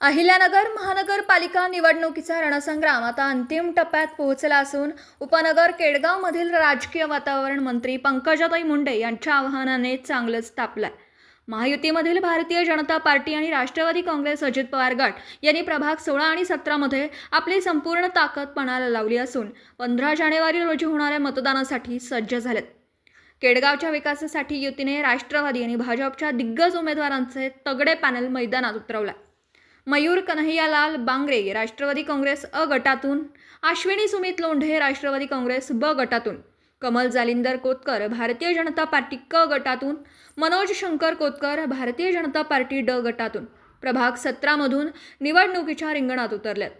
अहिल्यानगर महानगरपालिका निवडणुकीचा रणसंग्राम आता अंतिम टप्प्यात पोहोचला असून उपनगर केडगावमधील राजकीय वातावरण मंत्री पंकजाताई मुंडे यांच्या आवाहनाने चांगलंच तापलंय महायुतीमधील भारतीय जनता पार्टी आणि राष्ट्रवादी काँग्रेस अजित पवार गट यांनी प्रभाग सोळा आणि सतरामध्ये आपली संपूर्ण ताकद पणाला लावली असून पंधरा जानेवारी रोजी होणाऱ्या मतदानासाठी सज्ज झालेत. केडगावच्या विकासासाठी युतीने राष्ट्रवादी आणि भाजपच्या दिग्गज उमेदवारांचे तगडे पॅनल मैदानात उतरवलाय. मयूर कन्हैयालाल बांगरे राष्ट्रवादी काँग्रेस अ गटातून अश्विनी सुमित लोंढे राष्ट्रवादी काँग्रेस ब गटातून कमल जालिंदर कोतकर भारतीय जनता पार्टी क गटातून मनोज शंकर कोतकर भारतीय जनता पार्टी ड गटातून प्रभाग सतरामधून निवडणुकीच्या रिंगणात उतरल्यात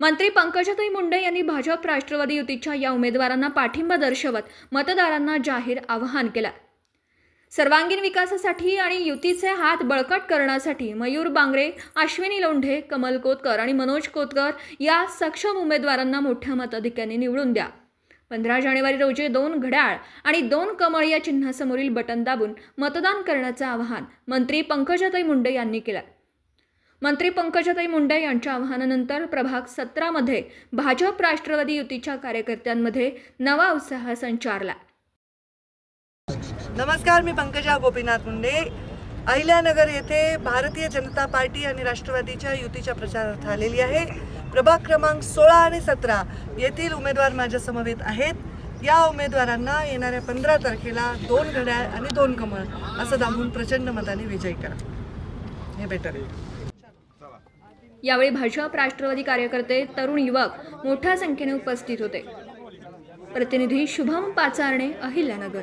मंत्री पंकजाताई मुंडे यांनी भाजप राष्ट्रवादी युतीच्या या उमेदवारांना पाठिंबा दर्शवत मतदारांना जाहीर आवाहन केलं. सर्वांगीण विकासासाठी आणि युतीचे हात बळकट करण्यासाठी मयूर बांगरे अश्विनी लोंढे कमल कोतकर आणि मनोज कोतकर या सक्षम उमेदवारांना मोठ्या मताधिक्याने निवडून द्या. पंधरा जानेवारी रोजी दोन घड्याळ आणि दोन कमळ या चिन्हासमोरील बटन दाबून मतदान करण्याचं आवाहन मंत्री पंकजाताई मुंडे यांनी केलं. मंत्री पंकजाताई मुंडे यांच्या आवाहनानंतर प्रभाग सतरामध्ये भाजप राष्ट्रवादी युतीच्या कार्यकर्त्यांमध्ये नवा उत्साह संचारला. नमस्कार मी पंकजा गोपीनाथ मुंडे. अहिल्यानगर येथे भारतीय जनता पार्टी आणि राष्ट्रवादीच्या युतीच्या प्रचारार्थ आलेली आहे. प्रभाग क्रमांक सोळा आणि सतरा येथील उमेदवार माझ्या समवेत आहेत. या उमेदवारांना येणाऱ्या पंधरा तारखेला दोन घड्याळ आणि दोन कमळ असं दाबून प्रचंड मताने विजयी करा. हे बेटर यावेळी भाजप राष्ट्रवादी कार्यकर्ते तरुण युवक मोठ्या संख्येने उपस्थित होते. प्रतिनिधी शुभम पाचारणे अहिल्यानगर.